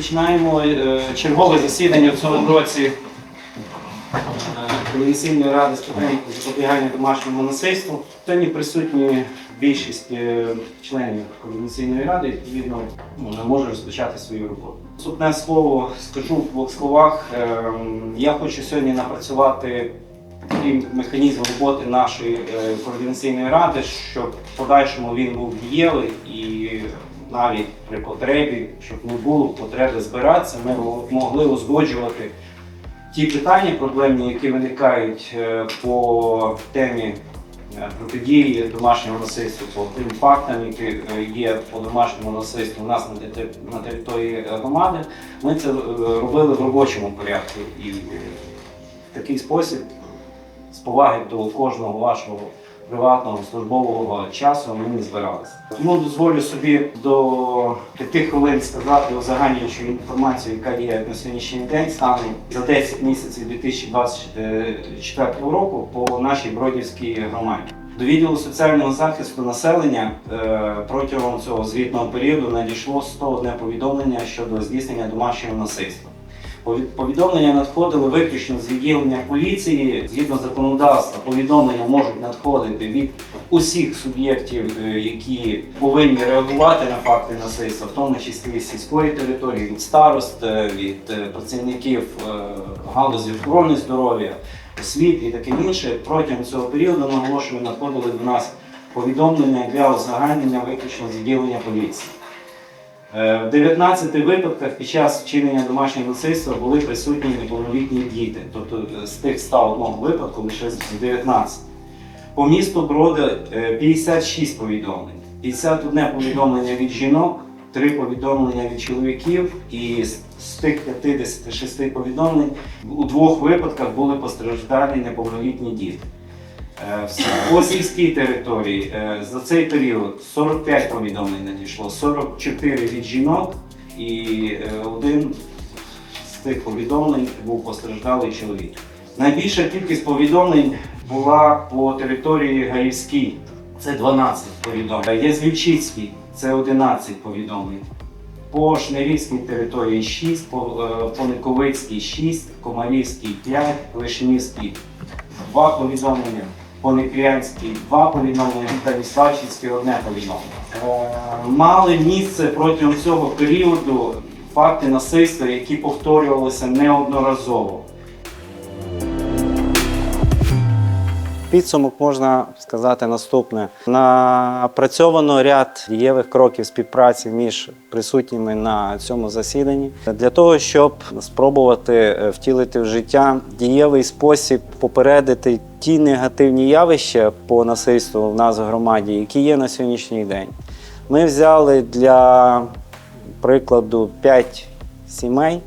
Розпочинаємо е, чергове засідання в цьому році е, Координаційної ради з питань запобігання домашньому насильству. Сьогодні присутні більшість е, членів координаційної ради, відповідно, ну, може розпочати свою роботу. Наступне слово скажу в двох словах. Ем, Я хочу сьогодні напрацювати такий механізм роботи нашої координаційної ради, щоб в подальшому він був дієвий і навіть при потребі, щоб не було потреби збиратися, ми могли узгоджувати ті питання проблемні, які виникають е, по темі е, протидії домашнього насильства, по тим фактам, які е, є по домашньому насильству у нас на території громади. Ми це робили в робочому порядку і в такий спосіб з поваги до кожного вашого приватного службового часу ми не збиралися. Тому дозволю собі до п'яти хвилин сказати узагальнюючу інформацію, яка є на сьогоднішній день станом за 10 місяців 2024 року по нашій Бродівській громаді. До відділу соціального захисту населення е, протягом цього звітного періоду надійшло 101 повідомлення щодо здійснення домашнього насильства. Повід- Повідомлення надходили виключно з відділення поліції. Згідно законодавства, повідомлення можуть надходити від усіх суб'єктів, е, які повинні реагувати на факти насильства, в тому числі сільської території, від старост, е, від е, працівників галузі охорони здоров'я, освіти і таке інше. Протягом цього періоду наголошую, надходили до нас повідомлення для узагальнення виключно з відділення поліції. Е, В 19 випадках під час вчинення домашнього насильства були присутні неповнолітні діти. Тобто е, з тих 101 випадку лише з 19. По місту Броди е, 56 повідомлень. 51 повідомлення від жінок, 3 повідомлення від чоловіків, і з тих 56 повідомлень у двох випадках були постраждалі неповнолітні діти. Е, По сільській території е, за цей період 45 повідомлень надійшло, 44 від жінок і е, один з тих повідомлень був постраждалий чоловік. Найбільша кількість повідомлень була по території Гаївській, це 12 повідомлень. Є це 11 повідомлень. По Шнерівській території 6, по, е, по Никовицькій 6, Комарівській 5, Вишнівській 2 повідомлення, по два 2 повідомлення та Віславчицькій одне повідомлення. Е, Мали місце протягом цього періоду факти насильства, які повторювалися неодноразово. Підсумок можна сказати наступне: напрацьовано ряд дієвих кроків співпраці між присутніми на цьому засіданні для того, щоб спробувати е, втілити в життя дієвий спосіб попередити ті негативні явища по насильству в нас в громаді, які є на сьогоднішній день. Ми взяли для прикладу 5 сімей,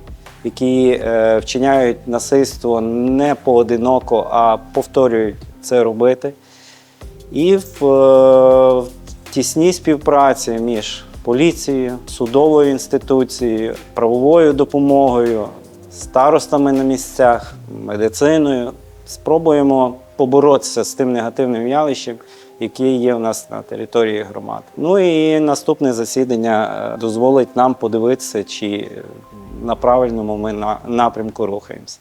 які е, вчиняють насильство не поодиноко, а повторюють це робити. І в, е, в тісній співпраці між поліцією, судовою інституцією, правовою допомогою, старостами на місцях, медициною спробуємо поборотися з тим негативним явищем, яке є в нас на території громади. Ну і наступне засідання е, дозволить нам подивитися, чи на правильному ми на- напрямку рухаємося.